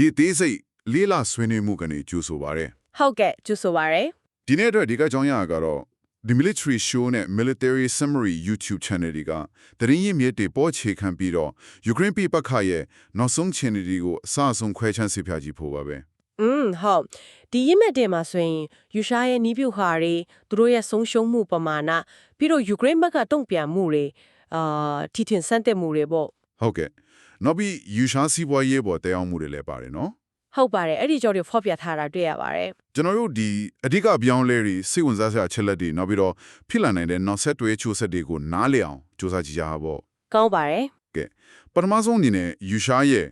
ဒီအသေးစိတ်လေးလာဆွေးနွေးမှုကနေကြိုးဆိုပါရယ်ဟုတ်ကဲ့ကျူဆိုပါရယ်ဒီနေ့အတွက်ဒီကကြောင်းရကတော့ The Military Show နဲ့ Military Summary YouTube Channel တွေကတရင်ရင်မြစ်တွေပေါ်ချေခံပြီးတော့ Ukraine ပြည်ပခါရဲ့နောက်ဆုံးချင်တွေကိုအစအဆုံးခွဲချမ်းစီပြကြည့်ဖို့ပါပဲอืมဟုတ်ဒီရစ်မက်တင်မှာဆိုရင်ယူရှားရဲ့နီးပြူဟာတွေသူတို့ရဲ့ဆုံးရှုံးမှုပမာဏပြီးတော့ယူကရိန်းဘက်ကတုံ့ပြန်မှုတွေအာတီထွင်ဆန့်တက်မှုတွေပေါ့ဟုတ်ကဲ့ နောက်ပြီးယူရှားစီးပွားရေးပေါ်တရားမှုတွေလည်းပါတယ်နော်ဟုတ်ပါတယ်အဲ့ဒီကြောင့်တွေဖော်ပြထားတာတွေ့ရပါတယ်ကျွန်တော်တို့ဒီအဓိကအပြောင်းလဲတွေစိတ်ဝင်စားစရာအချက်လက်တွေနောက်ပြီးတော့ဖြစ်လာနိုင်တဲ့နောက်ဆက်တွဲချိုးဆက်တွေကိုနားလည်အောင်စူးစမ်းကြည့်ကြပါပေါ့ကောင်းပါတယ်ပထမဆုံးအနေနဲ့ယူရှားရဲ့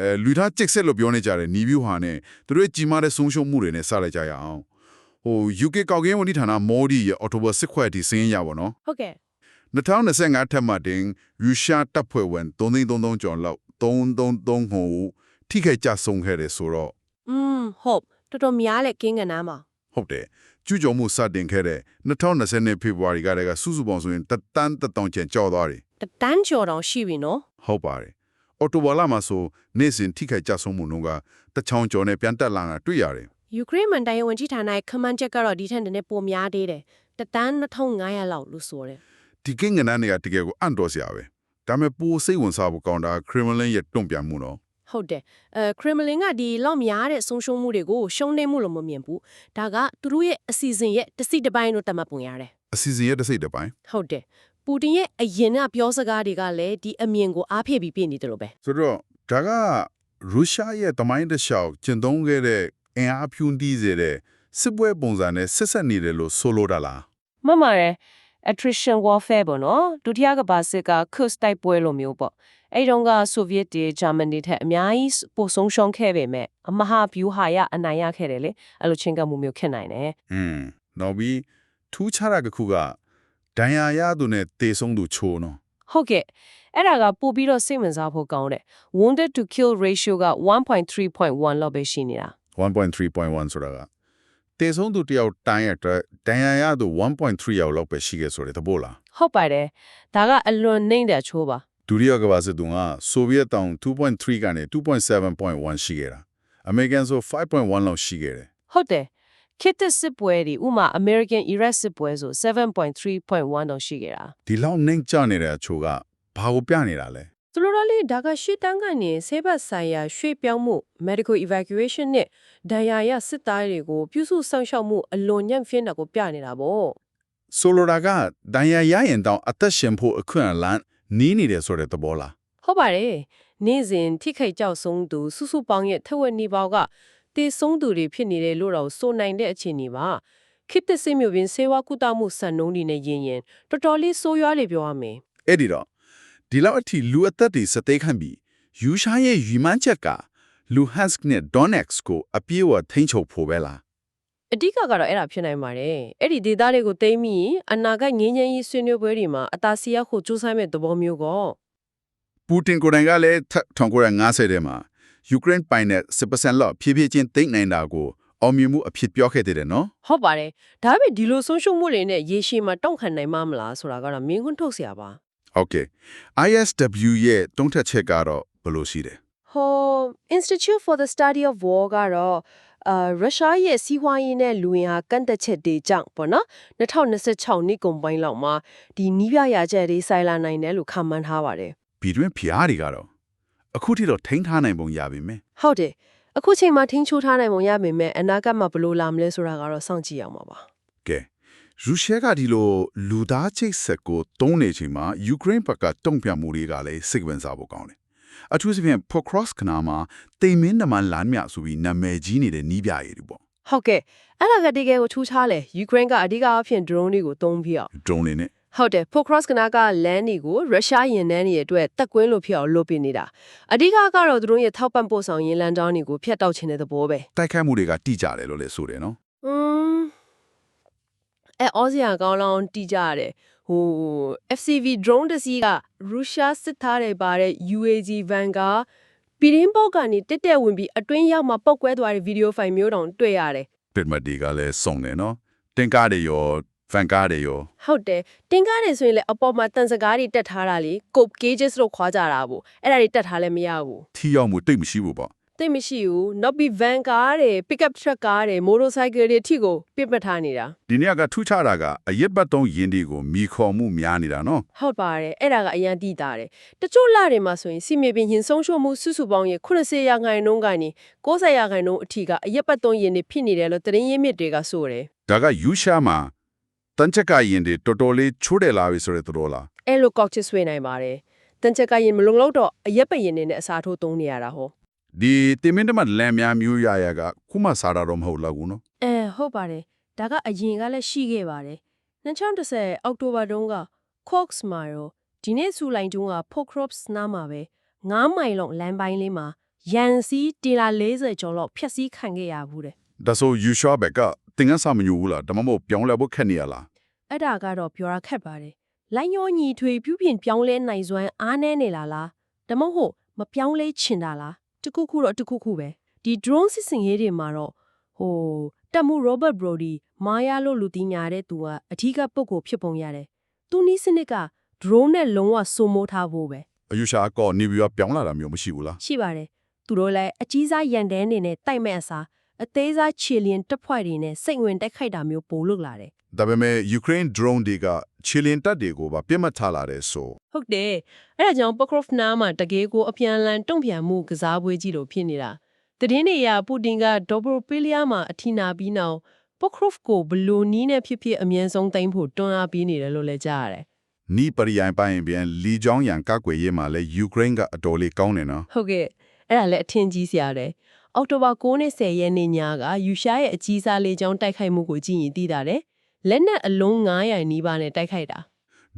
အဲလူသားကျစ်ဆက်လို့ပြောနေကြတဲ့နီးဗျူဟာနဲ့သူတို့ရဲ့ကြီးမားတဲ့ဆုံးရှုံးမှုတွေနဲ့စလိုက်ကြရအောင်ဟို UK ကောက်ကင်းဝန်ကြီးဌာနမော်ဒီရဲ့ October 6ခွဲဒီစင်းရပါတော့ဟုတ်ကဲ့ 2025ထက်မှတင်ယူရှားတပ်ဖွဲ့ဝင်3333ကျော်လောက်333ဟိုထိခိုက်ကြဆုံးခဲ့တယ်ဆိုတော့อืมဟုတ်တော်တော်များလဲကင်းကနားမှာဟုတ်တယ်ကျူးကျော်မှုစတင်ခဲ့တဲ့2020နှစ်ဖေဖော်ဝါရီကတည်းကစုစုပေါင်းဆိုရင်တတန်းတတောင်ကျန်ကြောက်သွားတယ်တတန်းကျော်တောင်ရှိပြီနော်ဟုတ်ပါတယ်အော်တိုဘာလမှာဆိုနေ့စဉ်ထိခိုက်ကြဆုံးမှုနှုန်းကတချောင်းကျော်နဲ့ပြန်တက်လာတာတွေ့ရတယ်ယူကရိန်းမန်တိုင်ဝန်ကြီးဌာနရဲ့ခမန်းချက်ကတော့ဒီထက်နည်းနည်းပိုများသေးတယ်တတန်း2500လောက်လို့ဆိုတယ် ဒီကိန်းကနန်းတွေကတကယ်ကိုအံ့တော်စရာပဲဒါပေမဲ့ပိုစိတ်ဝင်စားဖို့ကောင်းတာခရမလင်ရဲ့တုံ့ပြန်မှုနော်ဟုတ်တယ်အဲခရမလင်ကဒီလောက်များတဲ့ဆုံးရှုံးမှုတွေကိုရှုံးနေမှုလို့မမြင်ဘူးဒါကသူတို့ရဲ့အစီအစဉ်ရဲ့တစ်စိတစ်ပိုင်းလို့တတ်မှတ်ပုံရတယ်အစီအစဉ်ရဲ့တစ်စိတ်တစ်ပိုင်းဟုတ်တယ်ပူတင်ရဲ့အရင်ကပြောစကားတွေကလည်းဒီအမြင်ကိုအားဖြည့်ပြီးပြနေတယ်လို့ပဲဆိုတော့ဒါကရုရှားရဲ့တမိုင်းတစ်လျှောက်ကျင့်သုံးခဲ့တဲ့အင်အားဖြူးတီးစေတဲ့စစ်ပွဲပုံစံနဲ့ဆက်ဆက်နေတယ်လို့ဆိုလိုတာလားမှန်ပါတယ် attrition warfare ပေါ့နော်ဒုတိယကမ္ဘာစစ်က Kursk တိုက်ပွဲလိုမျိုးပေါ့အဲ့တုန်းကဆိုဗီယက်တွေဂျာမနီထက်အများကြီးပိုဆုံးရှုံးခဲ့ပေမဲ့အမဟာဗျူဟာရအနိုင်ရခဲ့တယ်လေအဲ့လိုချင်းကပ်မှုမျိုးဖြစ်နိုင်တယ်อืมနောက်ပြီးထူးခြားတာတစ်ခုကဒဏ်ရာရသူနဲ့တေဆုံးသူချိုးနော်ဟုတ်ကဲ့အဲ့ဒါကပို့ပြီးတော့စိတ်ဝင်စားဖို့ကောင်းတယ် wounded to kill ratio က1.3.1လောက်ပဲရှိနေတာ1.3.1ဆိုတာက တေဆုံးသူတယောက်တိုင်းရတဲ့ဒဏ်ရာရသူ1.3ရောက်လောက်ပဲရှိခဲ့ဆိုတဲ့သဘောလားဟုတ်ပါတယ်ဒါကအလွန်နှိမ့်တဲ့ချိုးပါဒုတိယကမ္ဘာစစ်တုန်းကဆိုဗီယက်တောင်2.3ကနေ2.7.1ရှိခဲ့တာအမေရိကန်ဆို5.1လောက်ရှိခဲ့တယ်ဟုတ်တယ်ခေတ်သစ်စစ်ပွဲတွေဥမာ American Iraq စစ်ပွဲဆို7.3.1တော့ရှိခဲ့တာဒီလောက်နှိမ့်ကျနေတဲ့အချို့ကဘာကိုပြနေတာလဲ သူတို့လည်းဒါကရှေ့တန်းကနေဆေးဘက်ဆိုင်ရာရွှေ့ပြောင်းမှု medical evacuation နဲ့ဒဏ်ရာရစစ်သားတွေကိုပြုစုစောင့်ရှောက်မှုအလွန်ညံ့ဖျင်းတာကိုပြနေတာပေါ့ဆိုလိုတာကဒဏ်ရာရရင်တောင်အသက်ရှင်ဖို့အခွင့်အလမ်းနီးနေတယ်ဆိုတဲ့သဘောလားဟုတ်ပါတယ်နေ့စဉ်ထိခိုက်ကြောက်ဆုံးသူစုစုပေါင်းရဲ့ထက်ဝက်နီးပါးကတေဆုံးသူတွေဖြစ်နေတယ်လို့တော့ဆိုနိုင်တဲ့အခြေအနေပါခေတ်သစ်စစ်မျိုးပင်ဆေးဝါးကုသမှုစံနှုန်းတွေနဲ့ယင်ရင်တော်တော်လေးဆိုးရွားလေပြောရမယ်အဲ့ဒီတော့ ဒီလောက်အထိလူအသက်တွေစသေးခံပြီးယူရှားရဲ့ယူမန်းချက်ကလူဟန့်စ်နဲ့ဒေါနက်စ်ကိုအပြည့်အဝထိန်းချုပ်ဖို့ပဲလားအဓိကကတော့အဲ့ဒါဖြစ်နိုင်ပါတယ်အဲ့ဒီဒေသတွေကိုသိမ်းပြီးအနာဂတ်ငြိမ်းချမ်းရေးဆွေးနွေးပွဲတွေမှာအသာစီရဖို့ကြိုးစားမဲ့သဘောမျိုးကောပူတင်ကိုယ်တိုင်ကလည်း1950ထဲမှာယူကရိန်းပိုင်နယ်10%လောက်ဖြည်းဖြည်းချင်းသိမ်းနိုင်တာကိုအောင်မြင်မှုအဖြစ်ပြောခဲ့တယ်နော်ဟုတ်ပါတယ်ဒါပေမဲ့ဒီလိုဆုံးရှုံးမှုတွေနဲ့ရေရှည်မှာတောင့်ခံနိုင်မှာမလားဆိုတာကတော့မင်းခွန်းထုတ်စရာပါ ဟုတ်ကဲ့ ISW ရဲ့တုံးထက်ချက်ကတော့ဘယ်လိုရှိတယ်ဟို Institute for the Study of War ကတော့အာရုရှားရဲ့စီးပွားရေးနဲ့လူဝင်ဟာကန့်သက်ချက်တွေကြောင့်ပေါ့နော်2026နှစ်ကုန်ပိုင်းလောက်မှာဒီနီးပြရာချက်တွေဆိုင်လာနိုင်တယ်လို့ခန့်မှန်းထားပါတယ်ပြည်တွင်းဖျားတွေကတော့အခုထိတော့ထိန်းထားနိုင်ပုံရပါမယ်ဟုတ်တယ်အခုချိန်မှာထင်းချိုးထားနိုင်ပုံရပေမဲ့အနာဂတ်မှာဘယ်လိုလာမလဲဆိုတာကတော့စောင့်ကြည့်အောင်ပါပါကဲ ရုရှားကဒီလိုလူသားချိတ်ဆက်ကိုတုံးနေချိန်မှာယူကရိန်းဘက်ကတုံ့ပြန်မှုတွေကလည်းစိတ်ဝင်စားဖို့ကောင်းတယ်အထူးသဖြင့် Pocross ခနာမှာတိမ်မင်းနမန်လမ်းမြဆိုပြီးနာမည်ကြီးနေတဲ့နီးပြရည်တွေပေါ့ဟုတ်ကဲ့အဲ့ဒါကတကယ်ကိုထူးခြားလဲယူကရိန်းကအဓိကအဖြစ် drone တွေကိုသုံးပြီးတော့ drone တွေနဲ့ဟုတ်တယ် Pocross ကနာကလမ်းတွေကိုရုရှားရင်နှန်းတွေအတွက်တက်ကွင်းလို့ဖြစ်အောင်လုပ်ပြနေတာအဓိကကတော့သူတို့ရဲ့ထောက်ပံ့ပို့ဆောင်ရေးလမ်းကြောင်းတွေကိုဖျက်တောက်ခြင်းတဲ့သဘောပဲတိုက်ခိုက်မှုတွေကတိကျတယ်လို့လည်းဆိုတယ်နော်อืม အဲအော်စီယာကောင်းလောင်းတီးကြရတယ်ဟို FCV drone တစ်စီးကရုရှားစစ်သားတွေပါတဲ့ UAG van ကပြည်ရင်းပေါက်ကနေတက်တက်ဝင်ပြီးအတွင်းရောက်မှပောက်ကွဲသွားတဲ့ဗီဒီယိုဖိုင်မျိုးတောင်တွေ့ရတယ်ပစ်မတ်တွေကလည်းစုံတယ်နော်တင်ကားတွေရောဖန်ကားတွေရောဟုတ်တယ်တင်ကားတယ်ဆိုရင်လည်းအပေါ်မှာတန်စကားတွေတက်ထားတာလေ cope gauges လို့ခွာကြတာပေါ့အဲ့ဒါတွေတက်ထားလည်းမရဘူးထီရောက်မှုတိတ်မရှိဘူးပေါ့ သိပ်မရှိဘူးနောက်ပြီး van ကားတွေ pickup truck ကားတွေ motorcycle တွေအထိကိုပြစ်မှတ်ထားနေတာဒီနေ့ကထူးခြားတာကအရက်ပတ်သုံးယင်းတွေကိုမိခေါ်မှုများနေတာနော်ဟုတ်ပါတယ်အဲ့ဒါကအရန်တိတာတယ်တချို့လတွေမှာဆိုရင်စီမြေပြင်ရင်ဆုံးရှုံးမှုစုစုပေါင်းရဲ့80ရာခိုင်နှုန်းကနေ90ရာခိုင်နှုန်းအထိကအရက်ပတ်သုံးရင်တွေဖြစ်နေတယ်လို့သတင်းရင်းမြစ်တွေကဆိုတယ်ဒါကယူရှာမှာတန်ချက်ကယင်းတွေတော်တော်လေးချိုးတယ်လာပြီဆိုတဲ့သဘောလားအဲ့လိုကောက်ချစ်ဆွေးနိုင်ပါတယ်တန်ချက်ကရင်မလုံလောက်တော့အရက်ပရင်နေနဲ့အစားထိုးသုံးနေရတာဟော ဒီတင်မင်းတမလမ်းများမျိုးရရကခုမှစားတာတော့မဟုတ်လောက်ဘူးနော်အဲဟုတ်ပါတယ်ဒါကအရင်ကလည်းရှိခဲ့ပါတယ်2010အောက်တိုဘာတုန်းက Cox မှာရောဒီနေ့စူလိုင်းတုန်းက Pocrops နားမှာပဲ9မိုင်လောက်လမ်းပိုင်းလေးမှာရန်စီတီလာ40ကျော်လောက်ဖျက်ဆီးခံခဲ့ရဘူးတဲ့ဒါဆိုယူရှာဘက်ကတင်ငန်းစာမညူဘူးလားဒါမှမဟုတ်ပြောင်းလဲဖို့ခက်နေရလားအဲ့ဒါကတော့ပြောရခက်ပါတယ်လိုင်းရောညီထွေပြုပြင်ပြောင်းလဲနိုင်စွမ်းအားနည်းနေလားလားဒါမှမဟုတ်မပြောင်းလဲချင်တာလား တခုခုတော့တခုခုပဲဒီ drone စစ်စင်ရေးတွေမှာတော့ဟိုတက်မှု Robert Brody မာယာလို့လူသိညာတဲ့သူကအထူးကပုဂ္ဂိုလ်ဖြစ်ပုံရတယ်သူနီးစနစ်က drone နဲ့လုံးဝစိုးမိုးထားဖို့ပဲအယူရှာကောနေပြီးတော့ပြောင်းလာတာမျိုးမရှိဘူးလားရှိပါတယ်သူတို့လည်းအကြီးစားရန်တဲနေနဲ့တိုက်မဲ့အစားအသေးစားခြေလျင်တက်ဖွဲ့တွေနဲ့စိတ်ဝင်တိုက်ခိုက်တာမျိုးပိုလုပ်လာတယ် ဒါပေမဲ့ Ukraine drone တွေကချီလင်တပ်တွေကိုပါပြစ်မှတ်ထားလာတဲ့ဆိုဟုတ်တယ်အဲ့ဒါကြောင့် Pokrov နားမှာတကယ်ကိုအပြန်အလှန်တုံ့ပြန်မှုကစားပွဲကြီးလိုဖြစ်နေတာတည်င်းနေရပူတင်ကဒေါ်ဘရိုပီလီယာမှာအထီနာပြီးနောက် Pokrov ကိုဘလိုနီးနဲ့ဖြစ်ဖြစ်အမြဲဆုံးသိမ်းဖို့တွန်းအားပေးနေတယ်လို့လည်းကြားရတယ်နီးပရိယိုင်ပိုင်းပြန်လီကြောင်းရန်ကကွယ်ရေးမှာလဲ Ukraine ကအတော်လေးကောင်းနေနော်ဟုတ်ကဲ့အဲ့ဒါလည်းအထင်ကြီးစရာတယ်အောက်တိုဘာ9နဲ့10ရက်နေ့ညကယူရှားရဲ့အကြီးစားလေးချောင်းတိုက်ခိုက်မှုကိုကြည့်ရင်သိတာတယ် လက်နက်အလုံး900နီးပါးနဲ့တိုက်ခိုက်တာ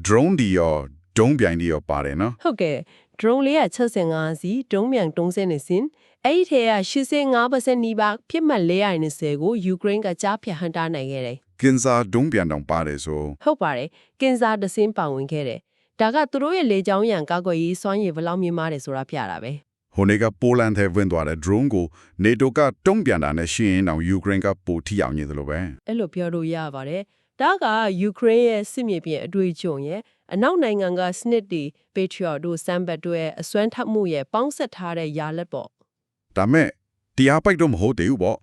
drone ဒီရောဒုံးပြိုင်ဒီရောပါတယ်နော်ဟုတ်ကဲ့ drone လေးက65စီဒုံးမြန်30နဲ့စင်အဲ့ဒီထဲက85%နီးပါးဖြစ်မှတ်420ကိုယူကရိန်းကကြားဖြတ်ဟန်တာနိုင်ခဲ့တယ်ကင်ဆာဒုံးပြန်တောင်ပါတယ်ဆိုဟုတ်ပါတယ်ကင်ဆာဒစင်းပါဝင်ခဲ့တယ်ဒါကသူတို့ရဲ့လေကြောင်းရန်ကာကွယ်ရေးစွမ်းရည်ဘယ်လောက်မြင့်မားတယ်ဆိုတာပြတာပဲဟို နေကပိုလန်ထဲဝင်သွားတဲ့ drone ကို NATO ကတုံးပြန်တာနဲ့ရှင်းရင်တောင် Ukraine ကပိုထိအောင်နေတယ်လို့ပဲအဲ့လိုပြောလို့ရပါတယ်ဒါကယူကရိန်းရဲ့စစ်မြေပြင်အတွေ့အကြုံရဲ့အနောက်နိုင်ငံကစနစ်တီ Patriot တို့ Sambet တို့ရဲ့အစွမ်းထပ်မှုရဲ့ပေါင်းဆက်ထားတဲ့ယာလက်ပေါ့ဒါမဲ့တရားပိုက်တော့မဟုတ်သေးဘူးပေါ့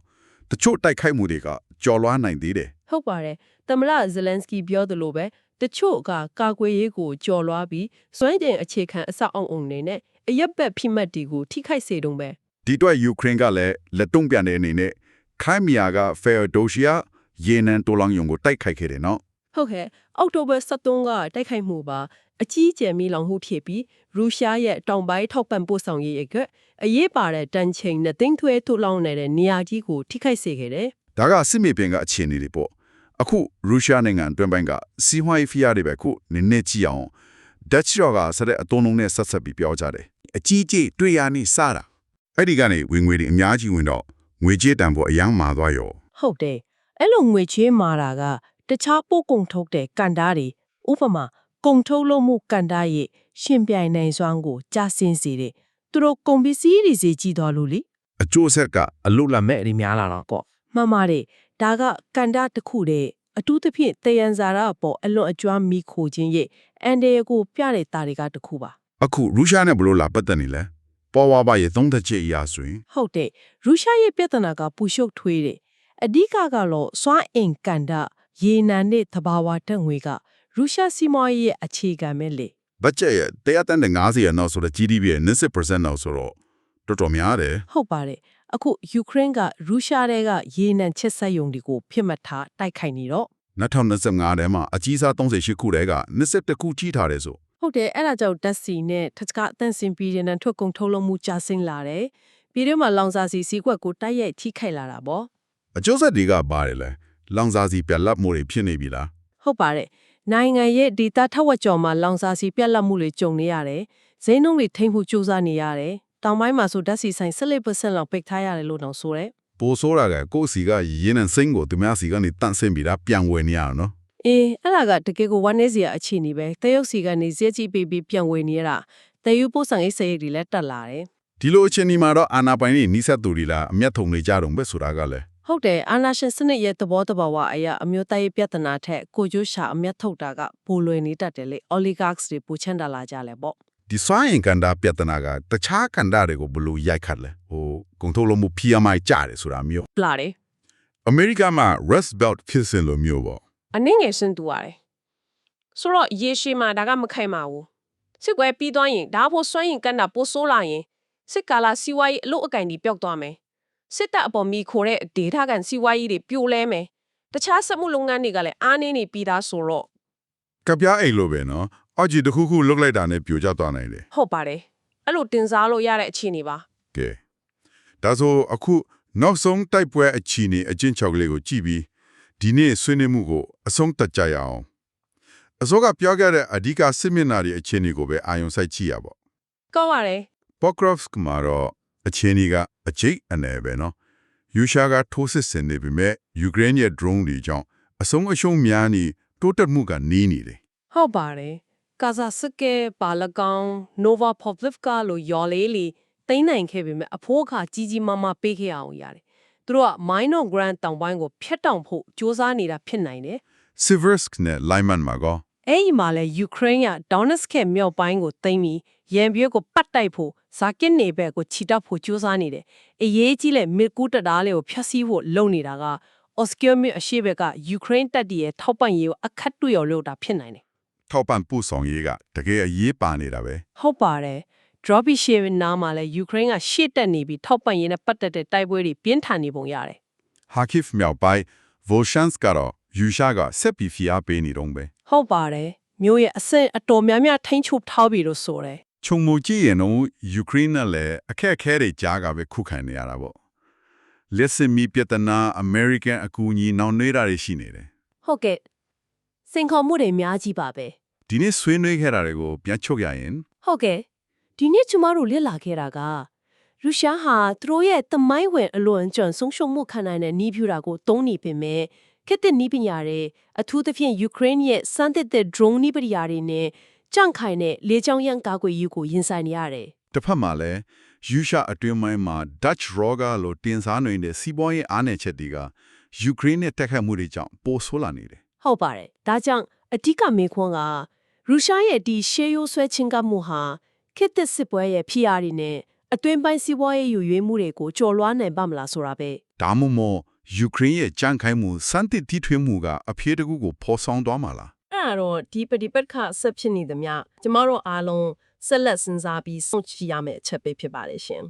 တချို့တိုက်ခိုက်မှုတွေကကြော်လွားနိုင်သေးတယ်ဟုတ်ပါတယ်သမ္မတဇလန်စကီပြောသလိုပဲတချို့ကကာကွယ်ရေးကိုကြော်လွားပြီးစွမ်းကျင်အခြေခံအဆောက်အုံနေနဲ့ အရက်ဘက်ဖိမတ်တီကိုထိခိုက်စေတုံးပဲဒီအတွက် Ukraine ကလည်းလက်တုံးပြန်တဲ့အနေနဲ့ခိုင်မီယာက Feodosia ရေနံတိုလောင်ယုံကိုတိုက်ခိုက်ခဲ့တယ်နော်ဟုတ်ကဲ့အောက်တိုဘာ23ကတိုက်ခိုက်မှုပါအကြီးအကျယ်မီလောင်မှုဖြစ်ပြီးရုရှားရဲ့တောင်ပိုင်းထောက်ပံ့ပို့ဆောင်ရေးအတွက်အရေးပါတဲ့တန်ချိန်နဲ့တင်းထွဲထုတ်လောင်းနေတဲ့နေရာကြီးကိုထိခိုက်စေခဲ့တယ်ဒါကစစ်မြေပြင်ကအခြေအနေတွေပေါ့အခုရုရှားနိုင်ငံအတွင်းပိုင်းကစီးပွားရေးဖီးယားတွေပဲခုနည်းနည်းကြည့်အောင် Dutch ရောကဆက်တဲ့အတုံးလုံးနဲ့ဆက်ဆက်ပြီးပြောကြတယ် အကြီးကြီးတွေ့ရနေစတာအဲ့ဒီကနေဝင်ငွေတွေအများကြီးဝင်တော့ငွေကြေးတန်ဖို့အယမ်းမာသွားရောဟုတ်တယ်အဲ့လိုငွေချေးမာတာကတခြားပို့ကုန်ထုတ်တဲ့ကန်တားတွေဥပမာကုန်ထုတ်လုပ်မှုကန်တားရဲ့ရှင်ပြိုင်နိုင်စွမ်းကိုကြာဆင်းစေတယ်သူတို့ကုန်ပစ္စည်းတွေစီကြည့်တော်လို့လေအကျိုးဆက်ကအလုလာမဲ့အရင်များလာတော့ကော့မှန်ပါတယ်ဒါကကန်တားတစ်ခုတည်းအထူးသဖြင့်တယံဇာရအပေါ်အလွန်အကျွမ်းမိခိုခြင်းရဲ့အန်ဒီယကိုပြတဲ့တာတွေကတစ်ခုပါ အခုရုရှားနဲ့ဘလို့လာပတ်သက်နေလဲပေါ်ဝါပါရဲ့သုံးသက်ချက်အရာဆိုရင်ဟုတ်တယ်ရုရှားရဲ့ပြဿနာကပူရှုပ်ထွေးတယ်အဓိကကတော့စွမ်းအင်ကန်တာရေနံနဲ့သဘာဝဓာတ်ငွေကရုရှားစီးပွားရေးရဲ့အခြေခံပဲလေဘတ်ဂျက်ရဲ့150ရာနောက်ဆိုတော့ GDP ရဲ့20%နောက်ဆိုတော့တော်တော်များတယ်ဟုတ်ပါတယ်အခုယူကရိန်းကရုရှားတွေကရေနံချက်ဆက်ယုံတွေကိုဖြစ်မှတ်ထားတိုက်ခိုက်နေတော့2025ထဲမှာအကြီးစား38ခုတည်းက20ခုကြီးထားတယ်ဆို ဟုတ်တယ်အဲ့ဒါကြောင့်ဓာတ်စီနဲ့ထက်ကအသန့်စင်ပြီးတဲ့နံထွက်ကုန်ထုတ်လုပ်မှုကျဆင်းလာတယ်ပြီးတော့မှလောင်စာစီစီကွက်ကိုတိုက်ရိုက်ထိခိုက်လာတာပေါ့အကျိုးဆက်တွေကဘာတွေလဲလောင်စာစီပြက်လက်မှုတွေဖြစ်နေပြီလားဟုတ်ပါတယ်နိုင်ငံရဲ့ဒေတာထက်ဝက်ကျော်မှာလောင်စာစီပြက်လက်မှုတွေကြုံနေရတယ်ဈေးနှုန်းတွေထိမ့်ဖို့ကြိုးစားနေရတယ်တောင်ပိုင်းမှာဆိုဓာတ်စီဆိုင်14%လောက်ပိတ်ထားရတယ်လို့တောင်ဆိုရဲပိုဆိုးတာကကိုယ့်စီကရင်းနဲ့စိမ့်ကိုသူများစီကနေတန့်ဆင်းပြီးတာပြန်ဝယ်နေရအောင်နော် အေးအဲ့ဒါကတကယ်ကိုဝမ်းနေစရာအခြေအနေပဲတရုတ်စီကနေဈေးကြီးပေးပြီးပြန်ဝယ်နေရတာတယူပို့ဆောင်ရေးစရိတ်တွေလည်းတက်လာတယ်ဒီလိုအချိန်ဒီမှာတော့အာနာပိုင်တွေနီးစပ်သူတွေလားအမျက်ထုံနေကြတော့ပဲဆိုတာကလည်းဟုတ်တယ်အာနာရှင်စနစ်ရဲ့သဘောတဘာဝအရာအမျိုးသားရေးပြဿနာထက်ကိုကျိုးရှာအမျက်ထုတ်တာကပိုလွယ်နေတတ်တယ်လေ oligarchs တွေပူချမ်းတာလာကြလဲပေါ့ဒီစွမ်းအင်ကန္တာပြဿနာကတခြားကန္တာတွေကိုဘယ်လိုရိုက်ခတ်လဲဟိုကုန်ထုတ်လို့မှု PMI ကျတယ်ဆိုတာမျိုးပလာတယ်အမေရိကမှာ Rust Belt ဖြစ်စဉ်လိုမျိုးပေါ့ အနည်းငယ်ရှင်းတူရတယ်ဆိုတော့ရေရှည်မှာဒါကမခိုင်ပါဘူးစစ်ကွဲပြီးသွားရင်ဒါဖို့စွန့်ရင်ကန့်တာပိုဆိုးလာရင်စစ်ကာလာစီဝါရေးအလို့အကင်ကြီးပျောက်သွားမယ်စစ်တပ်အပေါ်မိခိုတဲ့ဒေတာကန်စီဝါရေးတွေပြိုလဲမယ်တခြားစက်မှုလုပ်ငန်းတွေကလည်းအားနည်းနေပြီးသားဆိုတော့ကပ်ပြားအိမ်လိုပဲနော်အော်ဂျီတစ်ခုခုလုတ်လိုက်တာနဲ့ပြိုကျသွားနိုင်တယ်ဟုတ်ပါတယ်အဲ့လိုတင်စားလို့ရတဲ့အခြေအနေပါကဲဒါဆိုအခုနောက်ဆုံးတိုက်ပွဲအချီနေအချင်းချောက်ကလေးကိုကြည့်ပြီး ဒီနေ့ဆွေးနွေးမှုကိုအဆုံးသတ်ကြရအောင်အစောကပြောခဲ့တဲ့အဓိကစစ်မျက်နှာတွေအခြေအနေကိုပဲအာရုံစိုက်ကြည့်ရပါကောက်ရတယ် Pokrovsk မှာတော့အခြေအနေကအကျိတ်အနေပဲနော်ယူရှာကထိုးစစ်ဆင်နေပြီမဲ့ယူကရိန်းရဲ့ drone တွေကြောင့်အဆုံးအရှုံးများနေတိုးတက်မှုကနီးနေတယ်ဟုတ်ပါတယ်ကာဇာစကဲပါလကောင်နိုဗာဖော်ဗလစ်ကာလို့ယော်လေးလီတိမ့်နိုင်ခဲ့ပေမဲ့အဖိုးအခါကြီးကြီးမားမားပေးခဲ့အောင်ရတယ် သူတို့က minor grant တောင်ပိုင်းကိုဖျက်တောင်ဖို့စ조사နေတာဖြစ်နိုင်တယ် Siversk နဲ့ Lyman မှာကောအဲ့ဒီမှာလဲယူကရိန်းက Donetsk ရဲ့မြောက်ပိုင်းကိုသိမ်းပြီးရန်ပြွေးကိုပတ်တိုက်ဖို့ဇာကစ်နေဘက်ကိုခြိတက်ဖို့ကြိုးစားနေတယ်။အရေးကြီးတဲ့မစ်ကူတတားလေးကိုဖျက်ဆီးဖို့လုပ်နေတာကအော်စကီယမီအရှိဘက်ကယူကရိန်းတပ်တည်ရဲ့ထောက်ပံ့ရေးကိုအခက်တွေ့အောင်လုပ်တာဖြစ်နိုင်တယ်ထောက်ပံ့ပို့ဆောင်ရေးကတကယ်အရေးပါနေတာပဲ။ဟုတ်ပါတယ်။ Droppy Share နားမှာလဲယူကရိန်းကရှေ့တက်နေပြီးထောက်ပံ့ရေးနဲ့ပတ်သက်တဲ့တိုက်ပွဲတွေပြင်းထန်နေပုံရတယ် Kharkiv မြောက်ပိုင်း Volchansk ကတော့ယူရှာကဆက်ပြီးဖိအားပေးနေတော့ပဲ။ဟုတ်ပါတယ်။မျိုးရဲ့အဆင့်အတော်များများထိန်းချုပ်ထားပြီလို့ဆိုတယ်ခြုံမကြည့်ရင်တော့ယူကရိန်းနဲ့လည်းအခက်အခဲတွေကြားကပဲခုခံနေရတာပေါ့လက်စမီပြဿနာ American အကူအညီနောင်နှွေးတာတွေရှိနေတယ်။ဟုတ်ကဲ့။စင်ခေါ်မှုတွေအများကြီးပါပဲ။ဒီနေ့ဆွေးနွေးခဲ့တာတွေကိုပြန်ချုပ်ရရင်ဟုတ်ကဲ့ ဒီနေ့ကျမတို့လေ့လာခဲ့တာကရုရှားဟာသူတို့ရဲ့တမိုင်းဝင်အလွန်ကျွံဆုံးရှုံးမှုခံနိုင်တဲ့နီးပြူတာကိုသုံးနေပေမဲ့ခေတ်သစ်နီးပညာတွေအထူးသဖြင့်ယူကရိန်းရဲ့စမ်းသစ်တဲ့ drone နီးပညာတွေနဲ့ကြန့်ခိုင်တဲ့လေကြောင်းရန်ကာကွယ်ရေးကိုရင်ဆိုင်နေရတယ်တစ်ဖက်မှာလည်းယူရှာအတွင်းပိုင်းမှာ Dutch Roger လို့တင်စားနေတဲ့စီးပွားရေးအားနည်းချက်တွေကယူကရိန်းနဲ့တက်ခတ်မှုတွေကြောင့်ပိုဆိုးလာနေတယ်ဟုတ်ပါတယ်ဒါကြောင့်အဓိကမေခွန်းကရုရှားရဲ့ဒီရှေးရိုးဆွဲချင်းကပ်မှုဟာ ခေတ်သစ်စစ်ပွဲရဲ့ဖိအားတွေနဲ့အတွင်းပိုင်းစီးပွားရေးယူရွေးမှုတွေကိုကျော်လွှားနိုင်ပါမလားဆိုတာပဲဒါမှမဟုတ်ယူကရိန်းရဲ့ကြန့်ခိုင်းမှုစမ်းသစ်တီထွေးမှုကအဖေတကူကိုဖော်ဆောင်သွားမှာလားအဲ့ဒါတော့ဒီပฏิပတ်ခဆက်ဖြစ်နေသမျှကျမတို့အားလုံးဆက်လက်စဉ်းစားပြီးစောင့်ကြည့်ရမယ့်အချက်ပဲဖြစ်ပါတယ်ရှင်